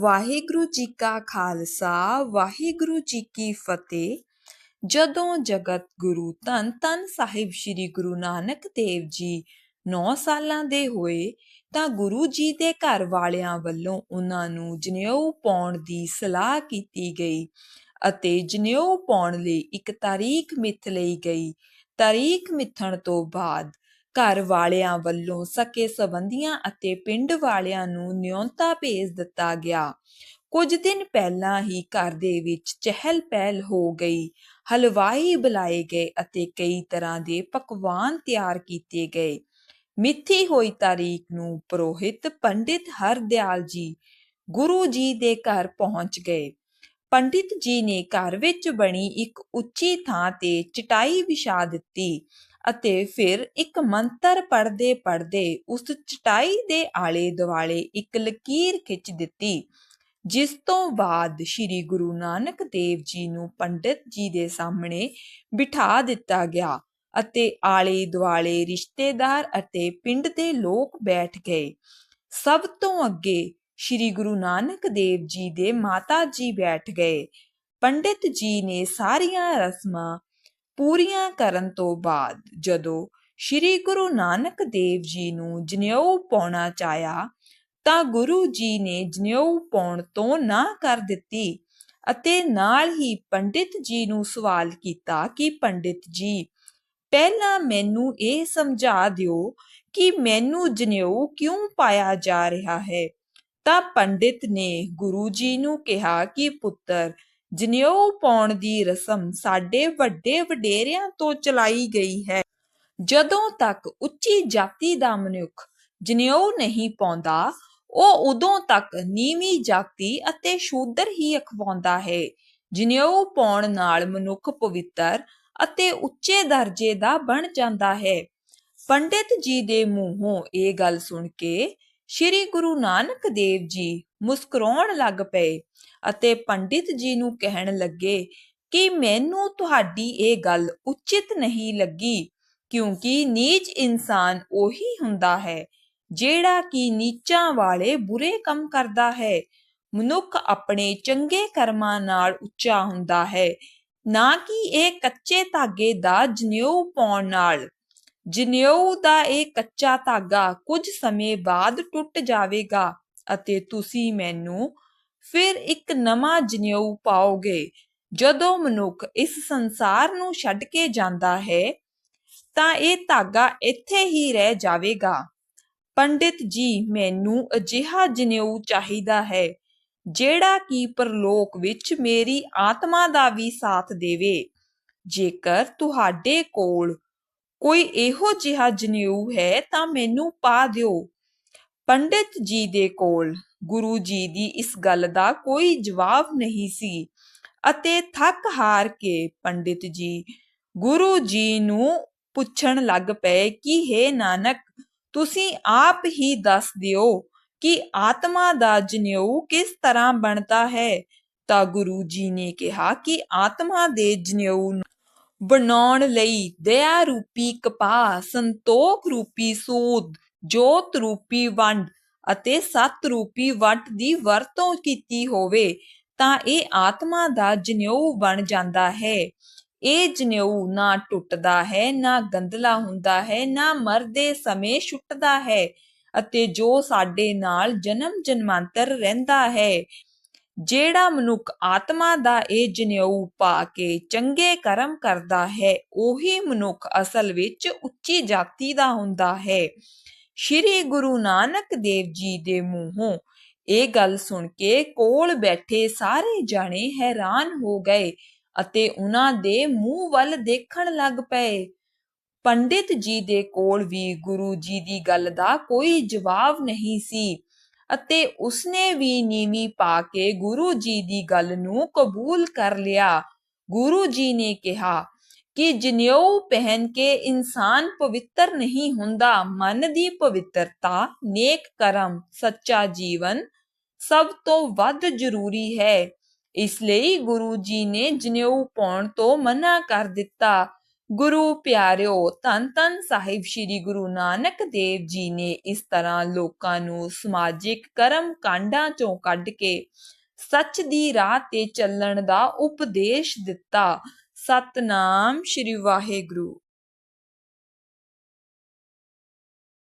ਵਾਹਿਗੁਰੂ ਜੀ ਕਾ ਖਾਲਸਾ, ਵਾਹਿਗੁਰੂ ਜੀ ਕੀ ਫਤਿਹ। ਜਦੋਂ ਜਗਤ ਗੁਰੂ ਧੰਨ ਧੰਨ ਸਾਹਿਬ ਸ੍ਰੀ ਗੁਰੂ ਨਾਨਕ ਦੇਵ ਜੀ 9 ਸਾਲਾਂ ਦੇ ਹੋਏ, ਤਾਂ ਗੁਰੂ ਜੀ ਦੇ ਘਰ ਵਾਲਿਆਂ ਵੱਲੋਂ ਉਹਨਾਂ ਨੂੰ ਜਨੇਊ ਪਾਉਣ ਦੀ ਸਲਾਹ ਕੀਤੀ ਗਈ ਅਤੇ ਜਨੇਊ ਪਾਉਣ ਲਈ ਇੱਕ ਤਾਰੀਖ ਮਿੱਥ ਲਈ ਗਈ। ਤਾਰੀਖ ਮਿੱਥਣ ਤੋਂ ਬਾਅਦ ਘਰ ਵਾਲਿਆਂ ਵੱਲੋਂ ਸਕੇ ਸਬੰਧੀਆਂ ਅਤੇ ਪਿੰਡ ਵਾਲਿਆਂ ਨੂੰ ਨਿਯੋਤਾ ਭੇਜ ਦਿੱਤਾ ਗਿਆ। ਕੁਝ ਦਿਨ ਪਹਿਲਾਂ ਹੀ ਘਰ ਦੇ ਵਿੱਚ ਚਹਿਲ ਪਹਿਲ ਹੋ ਗਈ। ਹਲਵਾਈ ਬੁਲਾਏ ਗਏ ਅਤੇ ਕਈ ਤਰ੍ਹਾਂ ਦੇ ਪਕਵਾਨ ਤਿਆਰ ਕੀਤੇ ਗਏ। ਮਿੱਥੀ ਹੋਈ ਤਾਰੀਖ ਨੂੰ ਪ੍ਰੋਹਿਤ ਪੰਡਿਤ ਹਰਦਿਆਲ ਜੀ ਗੁਰੂ ਜੀ ਦੇ ਘਰ ਪਹੁੰਚ ਗਏ। ਪੰਡਿਤ ਜੀ ਨੇ ਘਰ ਵਿੱਚ ਬਣੀ ਇੱਕ ਉੱਚੀ ਥਾਂ ਤੇ ਚਟਾਈ ਵਿਛਾ ਦਿੱਤੀ। ਅਤੇ ਫਿਰ ਇੱਕ ਮੰਤਰ ਪੜਦੇ ਪੜਦੇ ਉਸ ਚਟਾਈ ਦੇ ਆਲੇ ਦੁਆਲੇ ਇੱਕ ਲਕੀਰ ਖਿੱਚ ਦਿੱਤੀ, ਜਿਸ ਤੋਂ ਬਾਅਦ ਸ੍ਰੀ ਗੁਰੂ ਨਾਨਕ ਦੇਵ ਜੀ ਨੂੰ ਪੰਡਿਤ ਜੀ ਦੇ ਸਾਹਮਣੇ ਬਿਠਾ ਦਿੱਤਾ ਗਿਆ ਅਤੇ ਆਲੇ ਦੁਆਲੇ ਰਿਸ਼ਤੇਦਾਰ ਅਤੇ ਪਿੰਡ ਦੇ ਲੋਕ ਬੈਠ ਗਏ। ਸਭ ਤੋਂ ਅੱਗੇ ਸ੍ਰੀ ਗੁਰੂ ਨਾਨਕ ਦੇਵ ਜੀ ਦੇ ਮਾਤਾ ਜੀ ਬੈਠ ਗਏ। ਪੰਡਿਤ ਜੀ ਨੇ ਸਾਰੀਆਂ ਰਸਮਾਂ ਪੂਰੀਆਂ ਕਰਨ ਤੋਂ ਬਾਅਦ ਜਦੋਂ ਸ੍ਰੀ ਗੁਰੂ ਨਾਨਕ ਦੇਵ ਜੀ ਨੂੰ ਜਨੇਊ ਪਾਉਣਾ ਚਾਹਿਆ, ਤਾਂ ਗੁਰੂ ਜੀ ਨੇ ਜਨੇਊ ਪਾਉਣ ਤੋਂ ਨਾ ਕਰ ਦਿੱਤੀ ਅਤੇ ਨਾਲ ਹੀ ਪੰਡਿਤ ਜੀ ਨੂੰ ਸਵਾਲ ਕੀਤਾ ਕਿ, ਪੰਡਿਤ ਜੀ, ਪਹਿਲਾਂ ਮੈਨੂੰ ਇਹ ਸਮਝਾ ਦਿਓ ਕਿ ਮੈਨੂੰ ਜਨੇਊ ਕਿਉਂ ਪਾਇਆ ਜਾ ਰਿਹਾ ਹੈ? ਤਾਂ ਪੰਡਿਤ ਨੇ ਗੁਰੂ ਜੀ ਨੂੰ ਕਿਹਾ ਕਿ, ਪੁੱਤਰ ਜਨੇਊ ਪਾਉਣ ਦੀ ਰਸਮ ਸਾਡੇ ਵੱਡੇ ਵਡੇਰਿਆਂ ਤੋਂ ਚਲਾਈ ਗਈ ਹੈ। ਜਦੋਂ ਤੱਕ ਉੱਚੀ ਜਾਤੀ ਦਾ ਮਨੁੱਖ ਜਨੇਊ ਨਹੀਂ ਪਾਉਂਦਾ, ਉਹ ਉਦੋਂ ਤੱਕ ਨੀਵੀਂ ਜਾਤੀ ਅਤੇ ਸ਼ੂਦਰ ਹੀ ਅਖਵਾਉਂਦਾ ਹੈ। ਜਨੇਊ ਪਾਉਣ ਨਾਲ ਮਨੁੱਖ ਪਵਿੱਤਰ ਅਤੇ ਉੱਚੇ ਦਰਜੇ ਦਾ ਬਣ ਜਾਂਦਾ ਹੈ। ਪੰਡਿਤ ਜੀ ਦੇ ਮੂੰਹੋਂ ਇਹ ਗੱਲ ਸੁਣ ਕੇ ਸ੍ਰੀ ਗੁਰੂ ਨਾਨਕ ਦੇਵ ਜੀ ਮੁਸਕਰਾਉਣ ਲੱਗ ਪਏ ਅਤੇ ਪੰਡਿਤ ਜੀ ਨੂੰ ਕਹਿਣ ਲੱਗੇ ਕਿ ਮੈਨੂੰ ਤੁਹਾਡੀ ਇਹ ਗੱਲ ਉਚਿਤ ਨਹੀਂ ਲੱਗੀ, ਕਿਉਂਕਿ ਨੀਚ ਇਨਸਾਨ ਉਹੀ ਹੁੰਦਾ ਹੈ, ਜਿਹੜਾ ਕਿ ਨੀਚਾਂ ਵਾਲੇ ਬੁਰੇ ਕੰਮ ਕਰਦਾ ਹੈ। ਮਨੁੱਖ ਆਪਣੇ ਚੰਗੇ ਕਰਮਾਂ ਨਾਲ ਉੱਚਾ ਹੁੰਦਾ ਹੈ, ਨਾ ਕਿ ਇਹ ਕੱਚੇ ਧਾਗੇ ਦਾ ਜਨੇਊ ਪਾਉਣ ਨਾਲ। ਜਨੇਊ ਦਾ ਇਹ ਕੱਚਾ ਧਾਗਾ ਕੁਝ ਸਮੇਂ ਬਾਅਦ ਟੁੱਟ ਜਾਵੇਗਾ ਅਤੇ ਤੁਸੀਂ ਮੈਨੂੰ ਫਿਰ ਇੱਕ ਨਵਾਂ ਜਨੇਊ ਪਾਓਗੇ। ਜਦੋਂ ਮਨੁੱਖ ਇਸ ਸੰਸਾਰ ਨੂੰ ਛੱਡ ਕੇ ਜਾਂਦਾ ਹੈ, ਤਾਂ ਇਹ ਧਾਗਾ ਇੱਥੇ ਹੀ ਰਹਿ ਜਾਵੇਗਾ। ਪੰਡਿਤ ਜੀ, ਮੈਨੂੰ ਅਜਿਹਾ ਜਨੇਊ ਚਾਹੀਦਾ ਹੈ, ਜਿਹੜਾ ਕਿ ਪਰਲੋਕ ਵਿੱਚ ਮੇਰੀ ਆਤਮਾ ਦਾ ਵੀ ਸਾਥ ਦੇਵੇ। ਜੇਕਰ ਤੁਹਾਡੇ ਕੋਲ ਕੋਈ ਇਹੋ ਜਿਹਾ ਜਨੇਊ ਹੈ ਤਾਂ ਮੈਨੂੰ ਪਾ ਦਿਓ। ਪੰਡਿਤ ਜੀ ਦੇ ਕੋਲ ਗੁਰੂ ਜੀ ਦੀ ਇਸ ਗੱਲ ਦਾ ਕੋਈ ਜਵਾਬ ਨਹੀਂ ਸੀ ਅਤੇ ਥੱਕ ਹਾਰ ਕੇ ਪੰਡਿਤ ਜੀ ਗੁਰੂ ਜੀ ਨੂੰ ਪੁੱਛਣ ਲੱਗ ਪਏ ਕਿ हे ਨਾਨਕ, ਤੁਸੀਂ ਆਪ ਹੀ ਦੱਸ ਦਿਓ ਕਿ ਆਤਮਾ ਦਾ ਜਨੇਊ ਕਿਸ ਤਰ੍ਹਾਂ ਬਣਦਾ ਹੈ? ਤਾਂ ਗੁਰੂ ਜੀ ਨੇ ਕਿਹਾ ਕਿ ਆਤਮਾ ਦੇ ਜਨੇਊ ਬਣਾਉਣ ਲਈ ਦਇਆ ਰੂਪੀ ਕਪਾਹ, ਸੰਤੋਖ ਰੂਪੀ ਸੂਦ, ਜੋਤ ਰੂਪੀ ਵੰਡ ਅਤੇ ਸਤ ਰੂਪੀ ਵਟ ਦੀ ਵਰਤੋਂ ਕੀਤੀ ਹੋਵੇ, ਤਾਂ ਇਹ ਆਤਮਾ ਦਾ ਜਨੇਊ ਬਣ ਜਾਂਦਾ ਹੈ। ਇਹ ਜਨੇਊ ਨਾ ਟੁੱਟਦਾ ਹੈ, ਨਾ ਗੰਦਲਾ ਹੁੰਦਾ ਹੈ, ਨਾ ਮਰਦੇ ਸਮੇਂ ਛੁੱਟਦਾ ਹੈ ਅਤੇ ਜੋ ਸਾਡੇ ਨਾਲ ਜਨਮ ਜਨਮਾਂਤਰ ਰਹਿੰਦਾ ਹੈ ਜਿਹੜਾ ਮਨੁੱਖ ਆਤਮਾ ਦਾ ਇਹ ਜਨੇਊ ਪਾ ਕੇ ਚੰਗੇ ਕਰਮ ਕਰਦਾ ਹੈ, ਉਹੀ ਮਨੁੱਖ ਅਸਲ ਵਿੱਚ ਉੱਚੀ ਜਾਤੀ ਦਾ ਹੁੰਦਾ ਹੈ। ਸ਼੍ਰੀ ਗੁਰੂ ਨਾਨਕ ਦੇਵ ਜੀ ਦੇ ਮੂੰਹੋਂ ਇਹ ਗੱਲ ਸੁਣ ਕੇ ਕੋਲ ਬੈਠੇ ਸਾਰੇ ਜਾਣੇ ਹੈਰਾਨ ਹੋ ਗਏ ਅਤੇ ਉਹਨਾਂ ਦੇ ਮੂੰਹ ਵੱਲ ਦੇਖਣ ਲੱਗ ਪਏ। ਪੰਡਿਤ ਜੀ ਦੇ ਕੋਲ ਵੀ ਗੁਰੂ ਜੀ ਦੀ ਗੱਲ ਦਾ ਕੋਈ ਜਵਾਬ ਨਹੀਂ ਸੀ। ਅਤੇ ਉਸਨੇ ਵੀ ਨੀਵੀਂ ਪਾ ਕੇ ਗੁਰੂ ਜੀ ਦੀ ਗੱਲ ਨੂੰ ਕਬੂਲ ਕਰ ਲਿਆ। ਗੁਰੂ ਜੀ ਨੇ ਕਿਹਾ ਕਿ ਜਨੇਊ ਪਹਿਨ ਕੇ ਇਨਸਾਨ ਪਵਿੱਤਰ ਨਹੀਂ ਹੁੰਦਾ, ਮਨ ਦੀ ਪਵਿੱਤਰਤਾ ਨੇਕ ਕਰਮ, ਸੱਚਾ ਜੀਵਨ ਸਭ ਤੋਂ ਵੱਧ ਜ਼ਰੂਰੀ ਹੈ। ਇਸ ਲਈ ਗੁਰੂ ਜੀ ਨੇ ਜਨੇਊ ਪਾਉਣ ਤੋਂ ਮਨਾ ਕਰ ਦਿੱਤਾ। ਗੁਰੂ ਪਿਆਰਿਓ, ਧੰਨ ਧੰਨ ਸਾਹਿਬ ਸ੍ਰੀ ਗੁਰੂ ਨਾਨਕ ਦੇਵ ਜੀ ਨੇ ਇਸ ਤਰ੍ਹਾਂ ਲੋਕਾਂ ਨੂੰ ਸਮਾਜਿਕ ਕਰਮ ਕਾਂਡਾਂ ਚੋਂ ਕੱਢ ਕੇ ਸੱਚ ਦੀ ਰਾਹ ਤੇ ਚੱਲਣ ਦਾ ਉਪਦੇਸ਼ ਦਿੱਤਾ। ਸਤਨਾਮ ਸ੍ਰੀ ਵਾਹਿਗੁਰੂ।